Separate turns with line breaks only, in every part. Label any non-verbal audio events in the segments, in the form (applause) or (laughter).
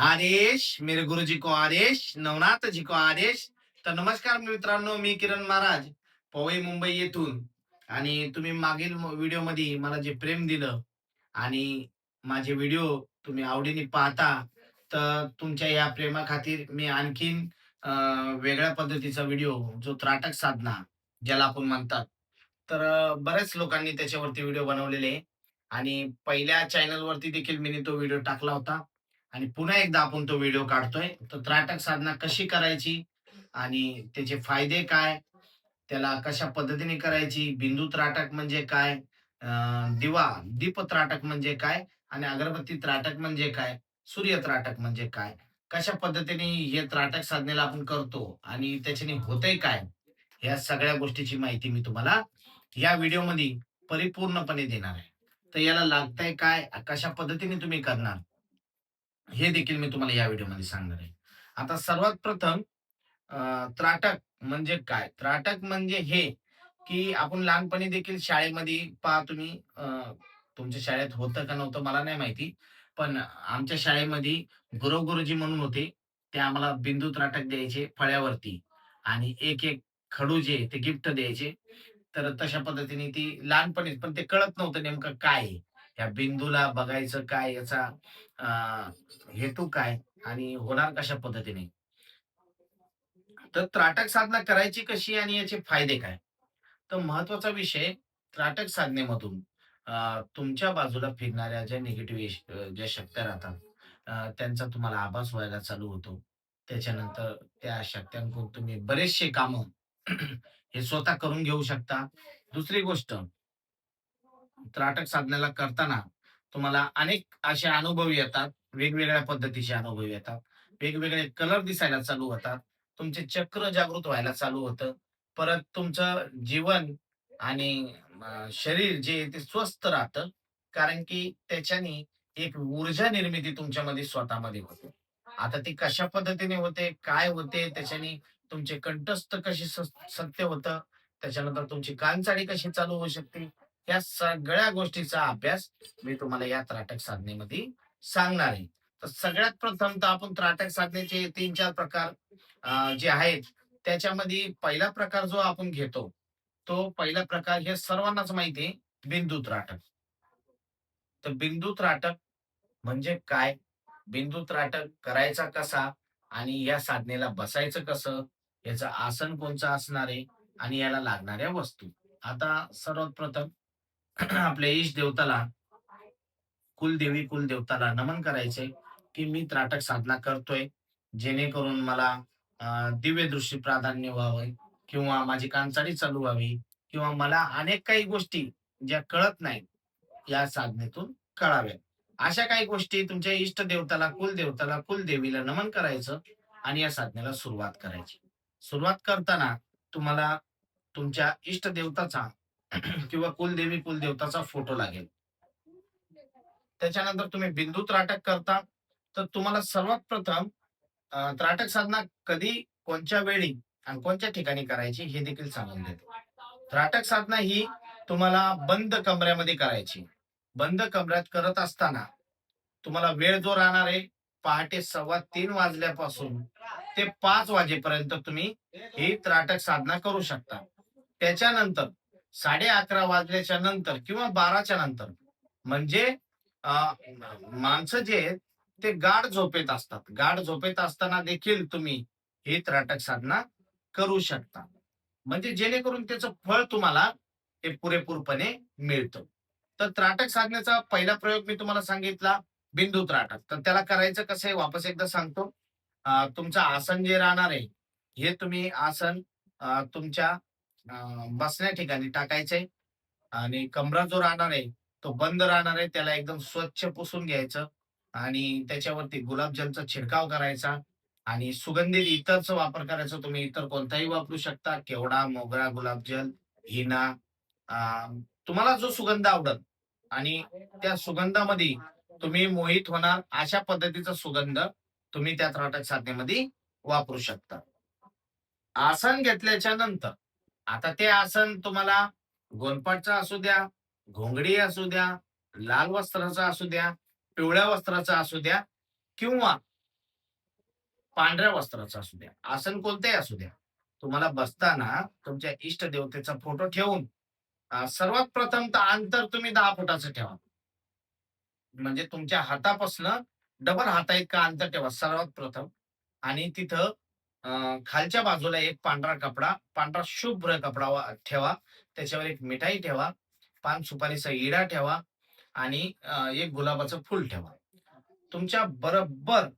आदेश मेरे गुरुजी को आदेश नवनाथ जी को आदेश. तर नमस्कार मित्रांनो मी किरण महाराज पवई मुंबई येथून. आणि तुम्ही मागील व्हिडिओमध्ये मला जे प्रेम दिलं आणि माझे व्हिडिओ तुम्ही आवडीने पाहता तर तुमच्या या प्रेमा खातीर मी आणखीन वेगळ्या पद्धतीचा व्हिडिओ जो त्राटक साधना ज्याला आपण म्हणतात. तर बऱ्याच लोकांनी त्याच्यावरती व्हिडिओ बनवलेले. आणि पहिल्या चॅनलवरती देखील मी तो व्हिडिओ टाकला होता. आणि पुन्हा एकदा आपण तो व्हिडिओ काढतोय. तर त्राटक साधना कशी करायची आणि त्याचे फायदे काय? त्याला कशा पद्धतीने करायची? बिंदू त्राटक म्हणजे काय? अं, दिवा दीप त्राटक म्हणजे काय? आणि अगरबत्ती त्राटक म्हणजे काय? सूर्य त्राटक म्हणजे काय? कशा पद्धतीने हे त्राटक साधनेला आपण करतो आणि त्याच्याने होतंय काय? या सगळ्या गोष्टीची माहिती मी तुम्हाला या व्हिडिओमध्ये परिपूर्णपणे देणार आहे. तर याला लागतंय काय? कशा पद्धतीने तुम्ही करणार? हे देखील मी तुम्हाला या व्हिडिओमध्ये सांगणार आहे. आता सर्वात प्रथम त्राटक म्हणजे काय? त्राटक म्हणजे हे की आपण लहानपणी देखील शाळेमध्ये पहा तुम्ही तुमच्या शाळेत होतं का नव्हतं मला नाही माहिती. पण आमच्या शाळेमध्ये गुरव गुरुजी म्हणून होते ते आम्हाला बिंदू त्राटक द्यायचे फळ्यावरती आणि एक एक खडू जे ते गिफ्ट द्यायचे. तर तशा पद्धतीने ती लहानपणीच पण ते कळत नव्हतं नेमकं काय आहे. या बिंदूला बघायचं काय याचा अं, हेतू काय आणि होणार कशा पद्धतीने? तर त्राटक साधना करायची कशी आणि याचे फायदे काय? तर महत्त्वाचा विषय त्राटक साधनेमधून तुमच्या बाजूला फिरणाऱ्या ज्या निगेटिव्ह ज्या शक्त्या राहतात त्यांचा तुम्हाला आभास व्हायला चालू होतो. त्याच्यानंतर त्या शक्त्यांकडून तुम्ही बरेचसे काम (clears throat) हे स्वतः करून घेऊ शकता. दुसरी गोष्ट त्राटक साधनेला करताना तुम्हाला अनेक असे अनुभव येतात वेगवेगळ्या पद्धतीचे अनुभव येतात वेगवेगळे कलर दिसायला चालू होतात तुमचे चक्र जागृत व्हायला चालू होतं परत तुमचं जीवन आणि शरीर जे ते स्वस्थ राहतं कारण की त्याच्याने एक ऊर्जा निर्मिती तुमच्यामध्ये स्वतःमध्ये होते. आता ती कशा पद्धतीने होते काय होते त्याच्याने तुमचे कंठस्थ कशी सत्य होतं त्याच्यानंतर तुमची कानचाडी कशी चालू होऊ शकते या सगळ्या गोष्टीचा अभ्यास मी तुम्हाला या त्राटक साधनेमध्ये सांगणार आहे. तर सगळ्यात प्रथम तर आपण त्राटक साधनेचे तीन चार प्रकार जे आहेत त्याच्यामध्ये पहिला प्रकार जो आपण घेतो तो पहिला प्रकार हे सर्वांनाच माहिती आहे बिंदू त्राटक. तर बिंदू त्राटक म्हणजे काय? बिंदू त्राटक करायचा कसा आणि या साधनेला बसायचं कसं? याचं आसन कोणचं असणार आहे आणि याला लागणाऱ्या वस्तू. आता सर्वात प्रथम (clears throat) आपल्या इष्ट देवताला कुलदेवी कुलदेवताला नमन करायचंय की मी त्राटक साधना करतोय जेणेकरून मला दिव्य दृष्टी प्राधान्य व्हावं किंवा माझी कानसाडी चालू व्हावी किंवा मला अनेक काही गोष्टी ज्या कळत नाहीत या साधनेतून कळाव्या अशा काही गोष्टी तुमच्या इष्ट देवताला कुलदेवताला कुलदेवीला नमन करायचं आणि या साधनेला सुरुवात करायची. सुरुवात करताना तुम्हाला तुमच्या इष्ट देवताचा किंवा कुलदेवी कुलदेवताचा फोटो लागेल. त्याच्यानंतर तुम्ही बिंदू त्राटक करता. तर तुम्हाला सर्वात प्रथम त्राटक साधना कधी कोणत्या वेळी आणि कोणत्या ठिकाणी करायची हे देखील सांगून देते. त्राटक साधना ही तुम्हाला बंद कमऱ्यामध्ये करायची. बंद कमऱ्यात करत असताना तुम्हाला वेळ जो राहणार आहे पहाटे सव्वा तीन वाजल्यापासून ते पाच वाजेपर्यंत तुम्ही ही त्राटक साधना करू शकता. त्याच्यानंतर साडे अकरा वाजल्याच्या नंतर किंवा बाराच्या नंतर. म्हणजे माणसं जे आहेत ते गाढ झोपेत असतात. गाढ झोपेत असताना देखील तुम्ही ही त्राटक साधना करू शकता. म्हणजे जेणेकरून त्याचं फळ तुम्हाला हे पुरेपूरपणे मिळतं. तर त्राटक साधण्याचा पहिला प्रयोग मी तुम्हाला सांगितला बिंदू त्राटक. तर त्याला करायचं कसं आहे वापस एकदा सांगतो. तुमचं आसन जे राहणार आहे हे तुम्ही आसन तुमच्या बसण्या ठिकाणी टाकायचंय आणि कमरा जो राहणार आहे तो बंद राहणार आहे त्याला एकदम स्वच्छ पुसून घ्यायचं. आणि त्याच्यावरती गुलाबजलचा छिडकाव करायचा. आणि सुगंधित इतरचा वापर करायचा तुम्ही इतर कोणताही वापरू शकता. केवडा मोगरा गुलाबजल हिना तुम्हाला जो सुगंध आवडत. आणि त्या सुगंधामध्ये तुम्ही मोहित होणार अशा पद्धतीचा सुगंध तुम्ही त्या त्राटक साधनेमध्ये वापरू शकता. आसन घेतल्याच्या नंतर आता ते आसन तुम्हाला गोनपाटचं असू द्या घोंगडी असू द्या लाल वस्त्राचा असू द्या पिवळ्या वस्त्राचा असू द्या किंवा पांढऱ्या वस्त्राचं असू द्या. आसन कोणतेही असू द्या. तुम्हाला बसताना तुमच्या इष्ट देवतेचा फोटो ठेवून सर्वात प्रथम तर अंतर तुम्ही दहा फुटाचं ठेवा. म्हणजे तुमच्या हातापासनं डबल हाता इतका अंतर ठेवा सर्वात प्रथम. आणि तिथं खालच्या बाजूला एक पांढरा कपडा पांढरा शुभ्र कपडा ठेवा. त्याच्यावर एक मिठाई ठेवा. पान सुपारीचा इडा ठेवा आणि एक गुलाबाचं फुल ठेवा. तुमच्या बरोबर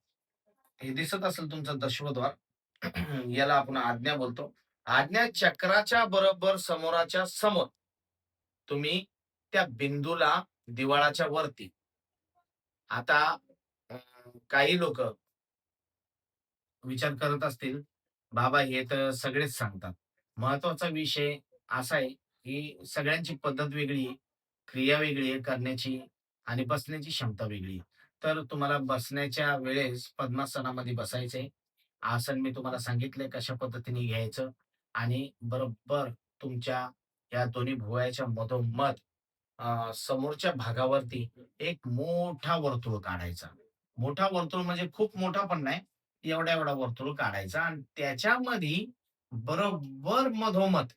हे दिसत असेल तुमचं दशवद्वार (clears throat) याला आपण आज्ञा बोलतो. आज्ञा चक्राच्या बरोबर समोराच्या समोर तुम्ही त्या बिंदूला दिवाळाच्या वरती. आता काही लोक विचार करत असतील बाबा हे तर सगळेच सांगतात. महत्त्वाचा विषय असा आहे की सगळ्यांची पद्धत वेगळी आहे, क्रिया वेगळी आहे करण्याची आणि बसण्याची क्षमता वेगळी तर तुम्हाला बसण्याच्या वेळेस पद्मासनामध्ये बसायचंय आसन मी तुम्हाला सांगितलंय कशा पद्धतीने घ्यायचं आणि बरोबर तुमच्या या दोन्ही भुवयाच्या मधोमध समोरच्या भागावरती एक मोठा वर्तुळ काढायचा. मोठा वर्तुळ म्हणजे खूप मोठा पण नाही एवढा एवढा वर्तुळ काढायचा आणि त्याच्यामध्ये बरोबर मधोमध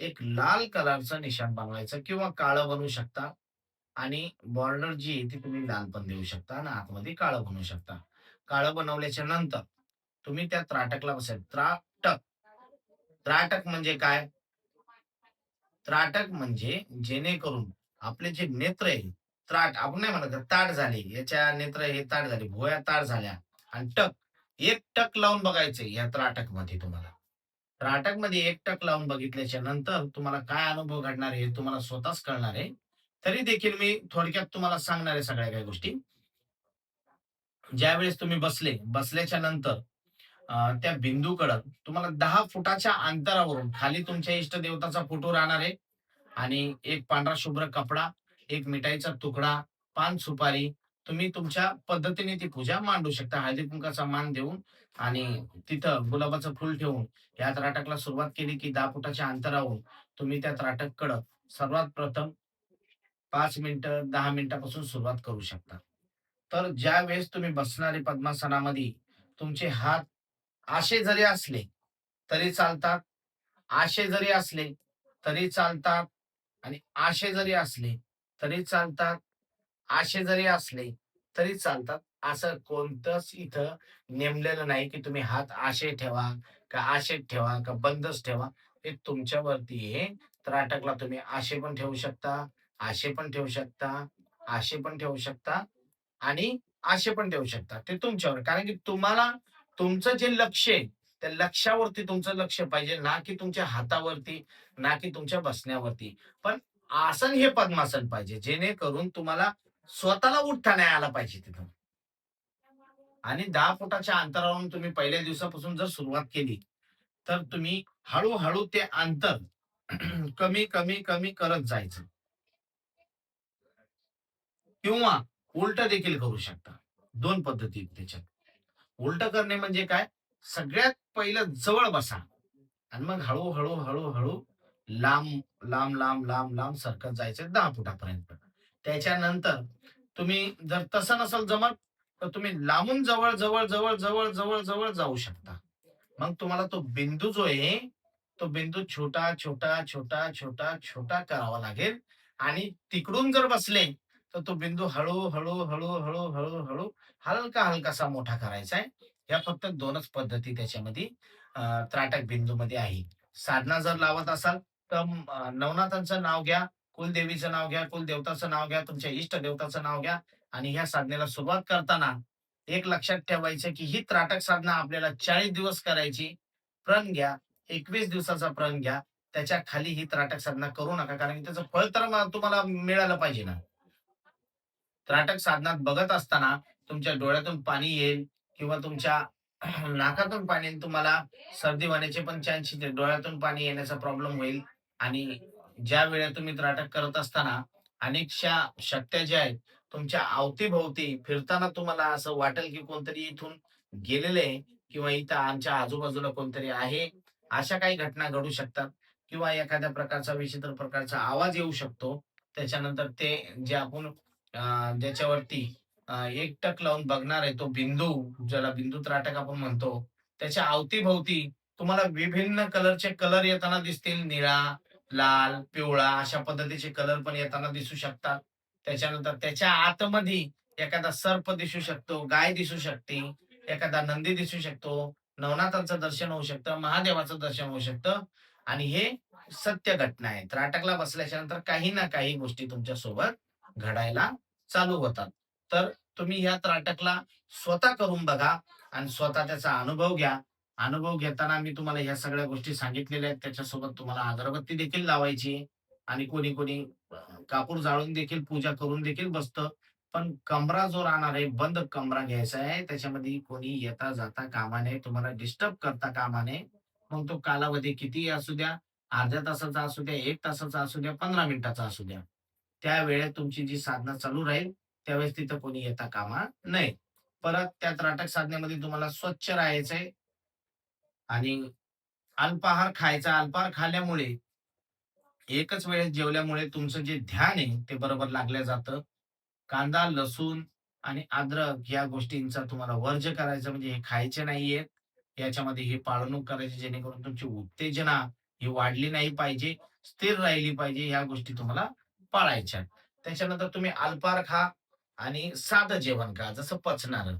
एक लाल कलरचं निशाण बनवायचं किंवा काळं बनवू शकता आणि बॉर्डर जी आहे ती तुम्ही लाल पण देऊ शकता आणि आतमध्ये काळं बनवू शकता. काळं बनवल्याच्या नंतर तुम्ही त्या त्राटकला बसाय त्राटक. त्राटक म्हणजे काय? त्राटक म्हणजे जेणेकरून आपले जे नेत्र आहे त्राट आपण नाही म्हणत ताट झाले याच्या नेत्र हे ताट झाले भोया ताट झाल्या. आणि टक एक टक लावून बघायचंय या त्राटकमध्ये तुम्हाला. त्राटकमध्ये एक टक लावून बघितल्याच्या नंतर तुम्हाला काय अनुभव घडणार आहे हे तुम्हाला स्वतःच कळणार आहे. तरी देखील मी थोडक्यात तुम्हाला सांगणार आहे सगळ्या काही गोष्टी. ज्यावेळेस तुम्ही बसले बसल्याच्या नंतर त्या बिंदूकडं तुम्हाला दहा फुटाच्या अंतरावरून खाली तुमच्या इष्ट देवताचा फोटो राहणार आहे. आणि एक पांढरा शुभ्र कपडा एक मिठाईचा तुकडा पान सुपारी तुम्ही तुमच्या पद्धतीने ती पूजा मांडू शकता. हळदी कुंकाचा मान देऊन आणि तिथं गुलाबाचं फुल ठेवून या त्राटकला सुरुवात केली की दहा फुटाच्या अंतरावरून तुम्ही त्या त्राटककडं सर्वात प्रथम पाच मिनिटं दहा मिनिटापासून सुरुवात करू शकता. तर ज्या वेळेस तुम्ही बसणारे पद्मासनामध्ये तुमचे हात आशे जरी असले तरी चालतात आशे जरी असले तरी चालतात आणि आशे जरी असले तरी चालतात. आशे जरी असले तरी चालतात. असं कोणतंच इथं नेमलेलं नाही की तुम्ही हात आशे ठेवा का आशेत ठेवा का बंदच ठेवा. हे तुमच्यावरती आहे. त्राटकला तुम्ही आशे पण ठेवू शकता आशे पण ठेवू शकता आशे पण ठेवू शकता आणि आशे पण ठेवू शकता. ते तुमच्यावर. कारण की तुम्हाला तुमचं जे लक्ष आहे त्या लक्ष्यावरती तुमचं लक्ष पाहिजे. ना की तुमच्या हातावरती ना की तुमच्या बसण्यावरती. पण आसन हे पद्मासन पाहिजे. जेणेकरून तुम्हाला स्वतःला उठता नाही आला पाहिजे तिथं आणि दहा फुटाच्या अंतरावरून तुम्ही पहिल्या दिवसापासून जर सुरुवात केली तर तुम्ही हळूहळू ते अंतर (clears throat) कमी कमी कमी करत जायचं. किंवा उलट देखील करू शकता. दोन पद्धती आहेत त्याच्यात. उलट करणे म्हणजे काय? सगळ्यात पहिलं जवळ बसा. आणि मग हळूहळू हळूहळू लांब लांब लांब लांब लांब सरकत जायचं दहा फुटापर्यंत. त्याच्यानंतर तुम्ही जर तसं नसेल जमत तर तुम्ही लांबून जवळ जवळ जवळ जवळ जवळ जवळ जाऊ शकता. मग तुम्हाला तो बिंदू जो आहे तो बिंदू छोटा छोटा छोटा छोटा छोटा करावा लागेल. आणि तिकडून जर बसले तर तो बिंदू हळू हळू हळू हळू हळू हळू हलका हलकासा मोठा करायचा आहे. या फक्त दोनच पद्धती त्याच्यामध्ये त्राटक बिंदू मध्ये आहे. साधना जर लावत असाल तर नवनाथांचं नाव घ्या. कुलदेवीचं नाव घ्या कुलदेवताचं नाव घ्या तुमच्या इष्ट देवताचं नाव घ्या. आणि ह्या साधनेला सुरुवात करताना एक लक्षात ठेवायचं की ही त्राटक साधना आपल्याला चाळीस दिवस करायची. प्रण घ्या एकवीस दिवसाचा प्रण घ्या. त्याच्याखाली ही त्राटक साधना करू नका कारण त्याचं फळ तर तुम्हाला मिळालं पाहिजे ना. त्राटक साधनात बघत असताना तुमच्या डोळ्यातून पाणी येईल किंवा तुमच्या (clears throat) नाकातून पाणी तुम्हाला सर्दी होण्याचे पण चान्स डोळ्यातून पाणी येण्याचा प्रॉब्लेम होईल. आणि ज्या वेळेला तुम्ही त्राटक करत असताना अनेकशा शक्त्या ज्या आहेत तुमच्या अवतीभोवती फिरताना तुम्हाला असं वाटेल की कोणतरी इथून गेलेले आहे किंवा इथं आमच्या आजूबाजूला कोणतरी आहे. अशा काही घटना घडू शकतात किंवा एखाद्या प्रकारचा विचित्र प्रकारचा आवाज येऊ शकतो. त्याच्यानंतर ते जे आपण ज्याच्यावरती एकटक लावून बघणार आहे तो बिंदू ज्याला बिंदू त्राटक आपण म्हणतो त्याच्या अवतीभोवती तुम्हाला विभिन्न कलरचे कलर येताना दिसतील निळा लाल पिवळा अशा पद्धतीचे कलर पण येताना दिसू शकतात. त्याच्यानंतर त्याच्या आतमध्ये एखादा सर्प दिसू शकतो गाय दिसू शकते एखादा नंदी दिसू शकतो नवनाथांचं दर्शन होऊ शकतं महादेवाचं दर्शन होऊ शकतं आणि हे सत्य घटना आहे त्राटकला बसल्याच्या नंतर काही ना काही गोष्टी तुमच्यासोबत घडायला चालू होतात. तर तुम्ही ह्या त्राटकला स्वतः करून बघा आणि स्वतः त्याचा अनुभव घ्या. अनुभव घेताना मी तुम्हाला ह्या सगळ्या गोष्टी सांगितलेल्या आहेत. त्याच्यासोबत तुम्हाला अगरबत्ती देखील लावायची आणि कोणी कोणी कापूर जाळून देखील पूजा करून देखील बसतं. पण कमरा जो राहणार आहे बंद कमरा घ्यायचा आहे. त्याच्यामध्ये कोणी येता जाता कामा नये. तुम्हाला डिस्टर्ब करता कामा नये. मग तो कालावधी किती असू द्या अर्ध्या तासाचा असू द्या एक तासाचा असू द्या पंधरा मिनिटाचा असू द्या. त्या वेळेत तुमची जी साधना चालू राहील त्यावेळेस तिथं कोणी येता कामा नये. परत त्या त्राटक साधनेमध्ये तुम्हाला स्वच्छ राहायचंय. आणि अल्पाहार खायचा अल्पाहार खाल्ल्यामुळे एकच वेळेस जेवल्यामुळे तुमचं जे ध्यान आहे ते बरोबर लागलं जातं. कांदा लसूण आणि अद्रक या गोष्टींचा तुम्हाला वर्ज करायचं म्हणजे हे खायचे नाहीयेत याच्यामध्ये ही पाळणूक करायची जेणेकरून तुमची उत्तेजना ही वाढली नाही पाहिजे स्थिर राहिली पाहिजे ह्या गोष्टी तुम्हाला पाळायच्या त्याच्यानंतर तुम्ही अल्पार खा आणि साधं जेवण खा जसं पचणार.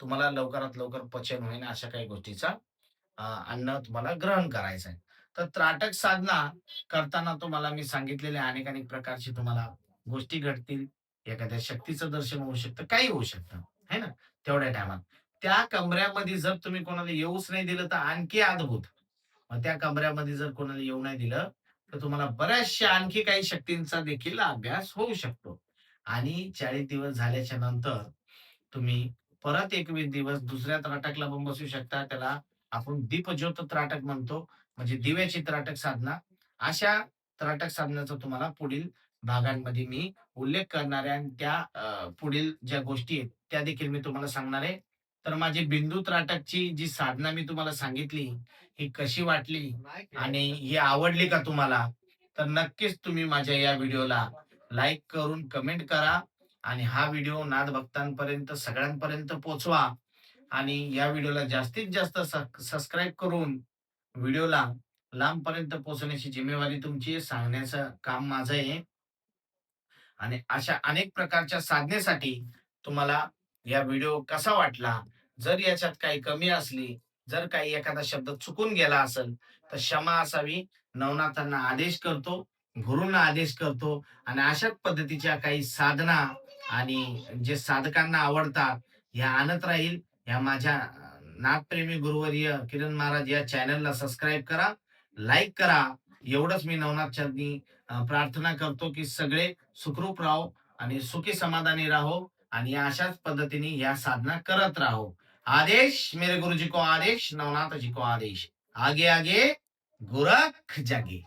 तुम्हाला लवकरात लवकर पचन होईल अशा काही गोष्टीचा अन्न तुम्हाला ग्रहण करायचं आहे तर त्राटक साधना करताना तुम्हाला मी सांगितलेले अनेक अनेक प्रकारची तुम्हाला गोष्टी घडतील. एखाद्या शक्तीचं दर्शन होऊ शकतं काही होऊ शकतं है ना? तेवढ्या टायमात. त्या कमऱ्यामध्ये जर तुम्ही कोणाला येऊच नाही दिलं तर आणखी अद्भुत. मग त्या कमऱ्यामध्ये जर कोणाला येऊ नाही दिलं तर तुम्हाला बऱ्याचशा आणखी काही शक्तींचा देखील अभ्यास होऊ शकतो. आणि चाळीस दिवस झाल्याच्यानंतर तुम्ही परत एकवीस दिवस दुसऱ्या त्राटकला पण बसू शकता. त्याला आपण दीपज्योत त्राटक म्हणतो म्हणजे दिव्याची त्राटक साधना. अशा त्राटक साधनाचा तुम्हाला पुढील भागांमध्ये मी उल्लेख करणार आहे. आणि त्या पुढील ज्या गोष्टी आहेत त्या देखील मी तुम्हाला सांगणार आहे. तर माझी बिंदू त्राटकची जी साधना मी तुम्हाला सांगितली ही कशी वाटली आणि ही आवडली का तुम्हाला? तर नक्कीच तुम्ही माझ्या या व्हिडिओला लाईक करून कमेंट करा. आणि हा व्हिडिओ नाद भक्तांपर्यंत सगळ्यांपर्यंत पोहोचवा आणि या व्हिडिओला जास्तीत जास्त सबस्क्राईब करून व्हिडिओला लांबपर्यंत पोहोचण्याची जिम्मेवारी तुमची सांगण्याचं काम माझं आहे. आणि अशा अनेक प्रकारच्या साधनेसाठी तुम्हाला या व्हिडिओ कसा वाटला जर याच्यात काही कमी असली जर काही एखादा शब्द चुकून गेला असेल तर क्षमा असावी. नवनाथांना आदेश करतो गुरुंना आदेश करतो आणि अशाच पद्धतीच्या काही साधना आणि जे साधकांना आवडतात ह्या आणत राहील. या माझ्या नागप्रेमी नाथप्रेमी गुरुवर्य किरण महाराज या चॅनलला सबस्क्राईब करा लाईक करा. एवढंच मी नवनाथ चरणी प्रार्थना करतो की सगळे सुखरूप राहो आणि सुखी समाधानी राहो आणि अशाच पद्धतीने या साधना करत राहो. आदेश मेरे गुरुजी को आदेश नवनाथ जी को आदेश. आगे आगे गोरख जागे.